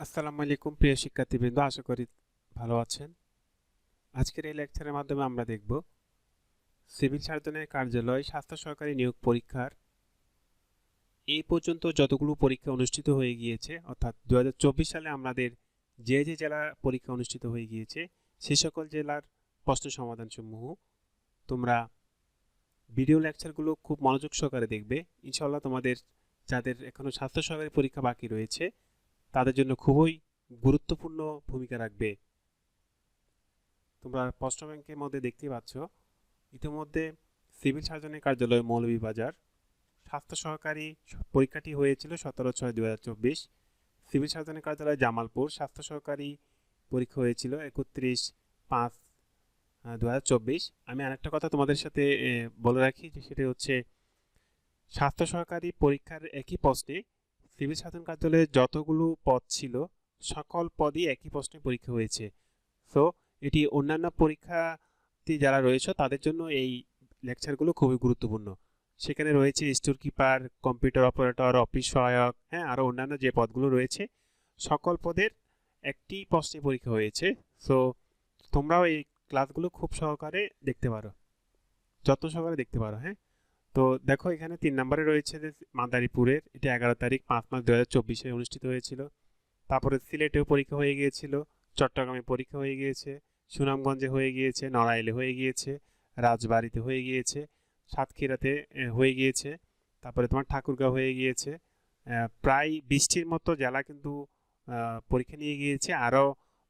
আসসালামু আলাইকুম, প্রিয় শিক্ষার্থীবৃন্দ, আশা করি ভালো আছেন। আজকের এই লেকচারের মাধ্যমে আমরা দেখব সিভিল সার্জনের কার্যালয় স্বাস্থ্য সহকারী নিয়োগ পরীক্ষার এই পর্যন্ত যতগুলো পরীক্ষা অনুষ্ঠিত হয়ে গিয়েছে, অর্থাৎ দু হাজার চব্বিশ সালে আমাদের যে যে জেলা পরীক্ষা অনুষ্ঠিত হয়ে গিয়েছে সেই সকল জেলার প্রশ্ন সমাধানসমূহ তোমরা ভিডিও লেকচারগুলো খুব মনোযোগ সহকারে দেখবে। ইনশাল্লাহ তোমাদের, যাদের এখনও স্বাস্থ্য সহকারী পরীক্ষা বাকি রয়েছে তাদের জন্য খুবই গুরুত্বপূর্ণ ভূমিকা রাখবে। তোমরা প্রশ্ন ব্যাংকের মধ্যে দেখতে পাচ্ছ, ইতিমধ্যে সিভিল সার্জনের কার্যালয় মৌলভীবাজার স্বাস্থ্য সহকারী পরীক্ষাটি হয়েছিল সতেরো ছয় দু সিভিল সার্জনের কার্যালয় জামালপুর স্বাস্থ্য সহকারী পরীক্ষা হয়েছিল একত্রিশ পাঁচ দু আমি আরেকটা কথা তোমাদের সাথে বলে রাখি যে সেটা হচ্ছে স্বাস্থ্য সহকারী পরীক্ষার একই প্রশ্নে সিভিল সাধন কার্যালয়ে যতগুলো পদ ছিল, সকল পদই একই প্রশ্নে পরীক্ষা হয়েছে। সো এটি অন্যান্য পরীক্ষাতে যারা রয়েছে, তাদের জন্য এই লেকচারগুলো খুবই গুরুত্বপূর্ণ। সেখানে রয়েছে store keeper computer operator office সহায়ক হ্যাঁ আরও অন্যান্য যে পদগুলো রয়েছে, সকল পদের একটি প্রশ্নে পরীক্ষা হয়েছে। সো তোমরাও এই ক্লাসগুলো খুব সহকারে দেখতে পারো। যত্ন সহকারে দেখতে পারো হ্যাঁ। তো দেখো এখানে তিন নম্বরে রয়েছে যে মাদারীপুরের, এটা এগারো তারিখ পাঁচ মাস দু হাজার চব্বিশে অনুষ্ঠিত হয়েছিল। তারপরে সিলেটেও পরীক্ষা হয়ে গিয়েছিল, চট্টগ্রামে পরীক্ষা হয়ে গিয়েছে, সুনামগঞ্জে হয়ে গিয়েছে, নড়াইলে হয়ে গিয়েছে, রাজবাড়িতে হয়ে গিয়েছে, সাতক্ষীরাতে হয়ে গিয়েছে, তারপরে তোমার ঠাকুরগাঁও হয়ে গিয়েছে। প্রায় বিশটির মতো জেলা কিন্তু পরীক্ষা নিয়ে গিয়েছে। আরও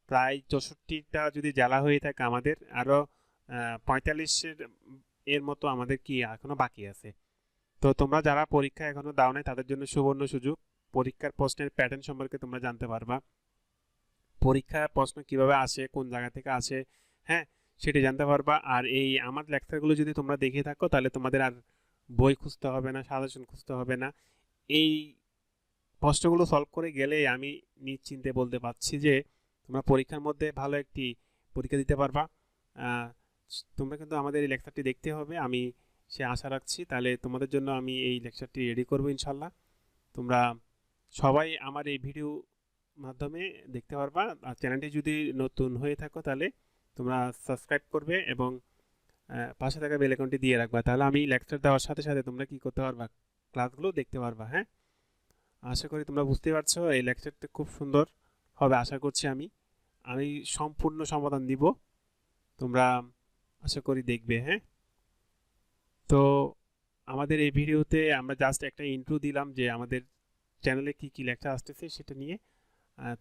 প্রায় চৌষট্টিটা যদি জেলা হয়ে থাকে আমাদের, আরও পঁয়তাল্লিশের এর মতো আমাদের কি এখনও বাকি আছে? তো তোমরা যারা পরীক্ষা এখনও দাও নাই, তাদের জন্য সুবর্ণ সুযোগ। পরীক্ষার প্রশ্নের প্যাটার্ন সম্পর্কে তোমরা জানতে পারবা। পরীক্ষা প্রশ্ন কীভাবে আসে, কোন জায়গা থেকে আসে হ্যাঁ সেটি জানতে পারবা। আর এই আমার লেকচারগুলো যদি তোমরা দেখে থাকো, তাহলে তোমাদের আর বই খুঁজতে হবে না সাজেশন খুঁজতে হবে না। এই প্রশ্নগুলো সলভ করে গেলে আমি নিশ্চিন্তে বলতে পারছি যে, তোমরা পরীক্ষার মধ্যে ভালো একটি পরীক্ষা দিতে পারবা। তোমরা কিন্তু আমাদের এই লেকচারটি দেখতে হবে। আমি সে আশা রাখছি। তাহলে তোমাদের জন্য আমি এই লেকচারটি রেডি করব ইনশাল্লাহ। তোমরা সবাই আমার এই ভিডিও মাধ্যমে দেখতে পারবা। আর চ্যানেলটি যদি নতুন হয়ে থাকো তাহলে তোমরা সাবস্ক্রাইব করবে এবং পাশে থাকা বেল দিয়ে রাখবা। তাহলে আমি লেকচার দেওয়ার সাথে সাথে তোমরা কি করতে পারবা? ক্লাসগুলো দেখতে পারবা হ্যাঁ? আশা করি তোমরা বুঝতে পারছ। এই লেকচারটা খুব সুন্দর হবে, আশা করছি আমি। আমি সম্পূর্ণ সমাধান দিব। তোমরা আশা করি দেখবে হ্যাঁ? তো আমাদের এই ভিডিওতে আমরা জাস্ট একটা ইন্ট্রো দিলাম যে আমাদের চ্যানেলে কি কি লেখা আসতেছে সেটা নিয়ে।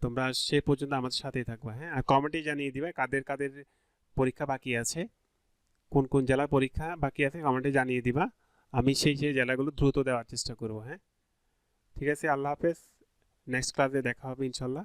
তোমরা সে পর্যন্ত আমাদের সাথেই থাকবে হ্যাঁ? আর কমেন্টে জানিয়ে দিবে কাদের কাদের পরীক্ষা বাকি আছে, কোন কোন জেলার পরীক্ষা বাকি আছে কমেন্টে জানিয়ে দিবা। আমি সেই সেই জেলাগুলো দ্রুত দেওয়ার চেষ্টা করব হ্যাঁ? ঠিক আছে, আল্লাহ হাফেজ নেক্সট ক্লাসে দেখা হবে ইনশাল্লাহ।